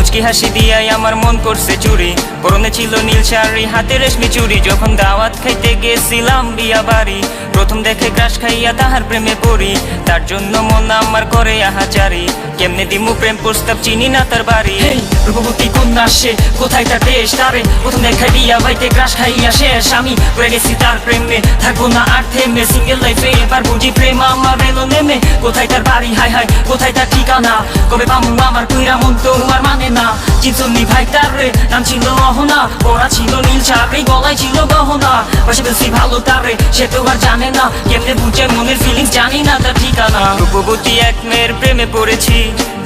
মুচকি হাসি দিয়াই আমার মন করছে চুরি। পরনে ছিল নীল শাড়ি, হাতে রেশমি চুরি। যখন দাওয়াত খাইতে গেছিলাম বিয়া বাড়ি, প্রথম দেখে গ্রাস খাইয়া তাহার প্রেমে পড়ি। তার জন্য মন আমার করে আহাচারি। কেমনে দিমু প্রেম প্রস্তাব, চিনি না তার বাড়ি। রূপবতী কন্যা, সে কোথায় তার দেশ? তারে প্রথম দেখাই বিয়া বাইতে ক্রাশ খাইয়া শেষ। আমি পড়ে গেছি তার প্রেমে। থাকব না আর থেমে। সিঙ্গেল লাইফে এবার বুঝি প্রেম আমার এলো নেমে। কোথায় তার বাড়ি? হাই হাই কোথায় তার ঠিকানা? কবে পামু আমার কুইরা মন তো আর মানে না? চিনসন্নি ভাই তার রে, নাম ছিল অহনা। পড়া ছিল নীল চাকরি গলায় ছিল গহনা। পাশে বেশি ভালো তারে সে তো আর জানে না। কেমনে বুঝে মনের ফিলিংস জানি না তার ঠিকানা? রূপবতী এক মেয়ের প্রেমে পড়েছি।